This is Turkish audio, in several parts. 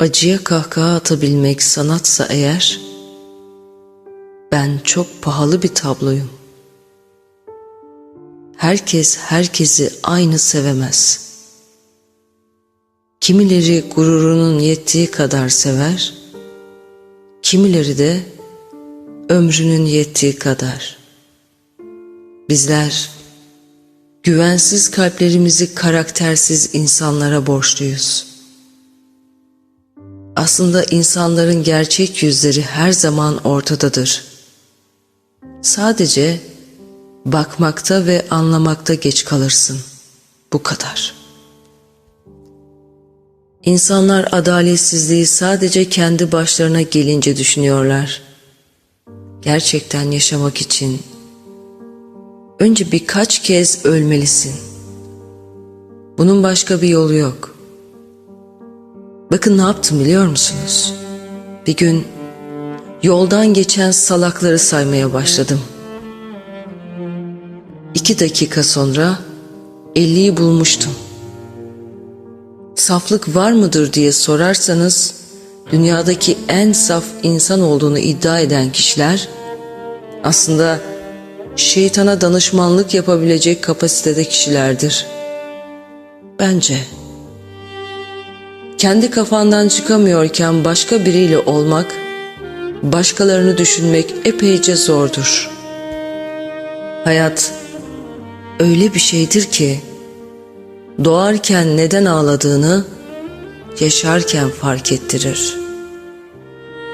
Acıya kahkaha atabilmek sanatsa eğer, ben çok pahalı bir tabloyum. Herkes herkesi aynı sevemez. Kimileri gururunun yettiği kadar sever, kimileri de ömrünün yettiği kadar. Bizler güvensiz kalplerimizi karaktersiz insanlara borçluyuz.'' Aslında insanların gerçek yüzleri her zaman ortadadır. Sadece bakmakta ve anlamakta geç kalırsın. Bu kadar. İnsanlar adaletsizliği sadece kendi başlarına gelince düşünüyorlar. Gerçekten yaşamak için önce birkaç kez ölmelisin. Bunun başka bir yolu yok.'' Bakın ne yaptım biliyor musunuz? Bir gün yoldan geçen salakları saymaya başladım. İki dakika sonra elliyi bulmuştum. Saflık var mıdır diye sorarsanız dünyadaki en saf insan olduğunu iddia eden kişiler aslında şeytana danışmanlık yapabilecek kapasitede kişilerdir. Bence kendi kafandan çıkamıyorken başka biriyle olmak, başkalarını düşünmek epeyce zordur. Hayat öyle bir şeydir ki doğarken neden ağladığını yaşarken fark ettirir.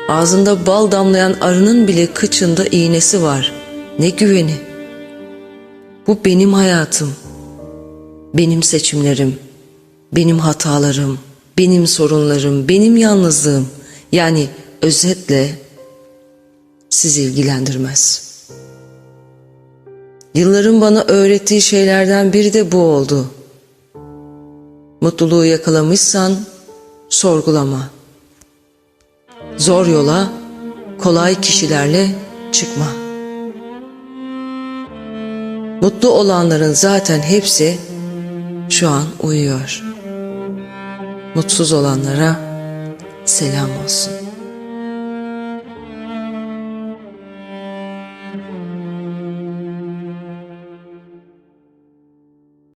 Ağzında bal damlayan arının bile kıçında iğnesi var. Ne güveni. Bu benim hayatım. Benim seçimlerim, benim hatalarım, benim sorunlarım, benim yalnızlığım yani özetle sizi ilgilendirmez. Yılların bana öğrettiği şeylerden biri de bu oldu. Mutluluğu yakalamışsan sorgulama. Zor yola, kolay kişilerle çıkma. Mutlu olanların zaten hepsi şu an uyuyor.'' mutsuz olanlara selam olsun.